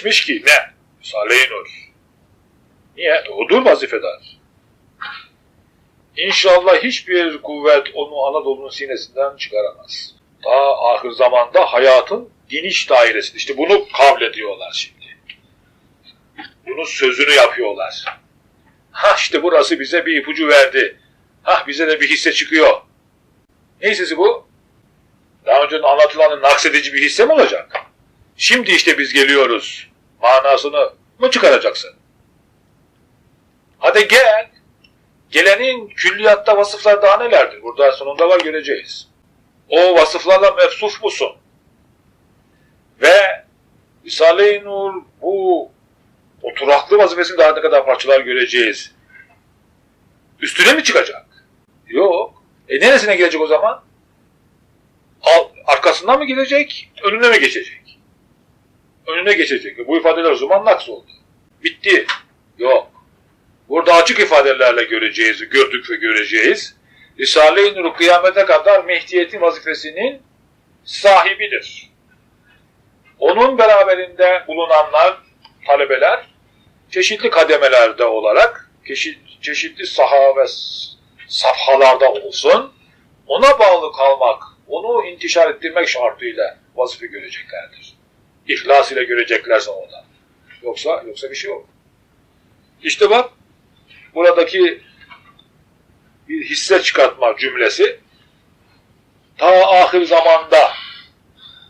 kökleşmiş ki ne? Risale-i Nur. Niye? Odur vazifedar. İnşallah hiçbir kuvvet onu Anadolu'nun sinesinden çıkaramaz. Daha ahir zamanda hayatın geniş dairesi. İşte bunu kavlediyorlar şimdi. Bunun sözünü yapıyorlar. Ha işte burası bize bir ipucu verdi. Ha bize de bir hisse çıkıyor. Ne hissesi bu? Daha önce anlatılanın naksedici bir hisse mi olacak? Şimdi işte biz geliyoruz. Manasını mı çıkaracaksın? Hadi gel. Gelenin külliyatta vasıflar daha nelerdir? Burada sonunda var göreceğiz. O vasıflarla mefsuf musun? Ve Risale-i Nur bu oturaklı vazifesini daha ne kadar parçalar göreceğiz. Üstüne mi çıkacak? Yok. E neresine gelecek o zaman? Arkasından mı gelecek, önüne mi geçecek? Önüne geçecek. Bu ifadeler o zaman naks oldu. Bitti. Yok. Burada açık ifadelerle göreceğiz, gördük ve göreceğiz. Risale-i Nur kıyamete kadar Mehdiyet'in vazifesinin sahibidir. Onun beraberinde bulunanlar, talebeler, çeşitli kademelerde olarak, çeşit- çeşitli saha ve safhalarda olsun, ona bağlı kalmak, onu intişar ettirmek şartıyla vazife göreceklerdir. İhlas ile göreceklerse ona. Yoksa, yoksa bir şey yok. İşte bak, buradaki bir hisse çıkartma cümlesi ta ahir zamanda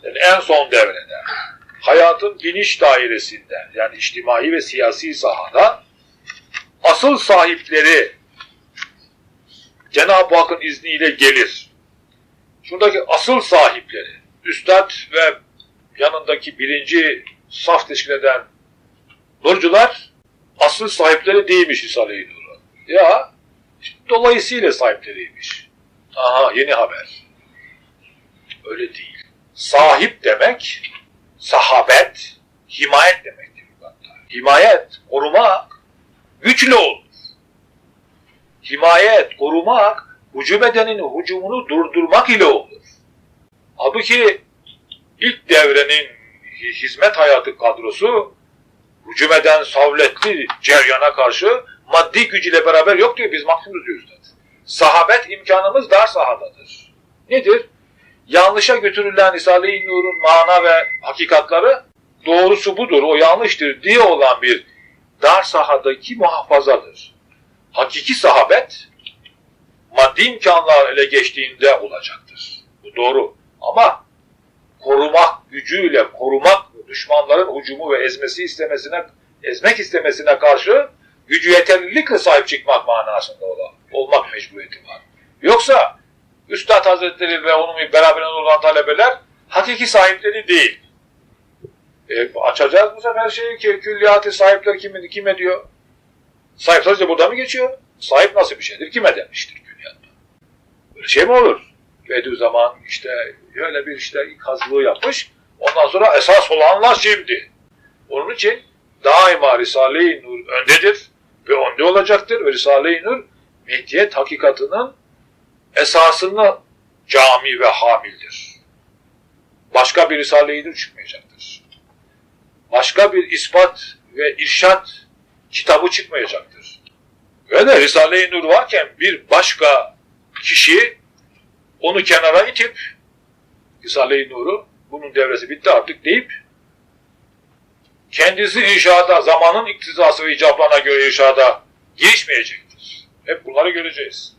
yani en son devrede hayatın geniş dairesinde yani içtimai ve siyasi sahada asıl sahipleri Cenab-ı Hakk'ın izniyle gelir. Şuradaki asıl sahipleri Üstad ve yanındaki birinci saf teşkil eden nurcular asıl sahipleri değilmiş Risale-i Nur'un. Ya dolayısıyla sahipleriymiş. Aha yeni haber. Öyle değil. Sahip demek sahabet, himayet demektir. Himayet, korumak güçlü olur. Himayet, korumak hücum edenin hücumunu durdurmak ile olur. Halbuki ilk devrenin hizmet hayatı kadrosu hücum eden savletli ceryana karşı maddi gücüyle beraber yok diyor. Biz mahkumuz diyoruz. dedi. Sahabet imkanımız dar sahadadır. Nedir? Yanlışa götürülen Risale-i Nur'un mana ve hakikatları doğrusu budur, o yanlıştır diye olan bir dar sahadaki muhafazadır. Hakiki sahabet maddi imkanlar ele geçtiğinde olacaktır. Bu doğru. Ama korumak gücüyle korumak düşmanların hücumu ve ezmesi istemesine ezmek istemesine karşı gücü yeterlilikle sahip çıkmak manasında olan, olmak mecburiyeti var. Yoksa Üstad Hazretleri ve onun beraberinde olan talebeler hakiki sahipleri değil. E, açacağız bu sefer şeyi ki külliyatı sahipler kim, kime diyor? Sahip sadece burada mı geçiyor? Sahip nasıl bir şeydir? Kime demiştir külliyatta? Böyle şey mi olur? Bediüzzaman işte öyle bir işte kazılığı yapmış. Ondan sonra esas olanlar şimdi. Onun için daima Risale-i Nur öndedir ve önde olacaktır. Ve Risale-i Nur mehdiyet hakikatının esasını cami ve hamildir. Başka bir Risale-i Nur çıkmayacaktır. Başka bir ispat ve irşat kitabı çıkmayacaktır. Ve de Risale-i Nur varken bir başka kişi onu kenara itip Risale-i Nur'u bunun devresi bitti artık deyip kendisi inşaata, zamanın iktizası ve icablarına göre inşaata girişmeyecektir. Hep bunları göreceğiz.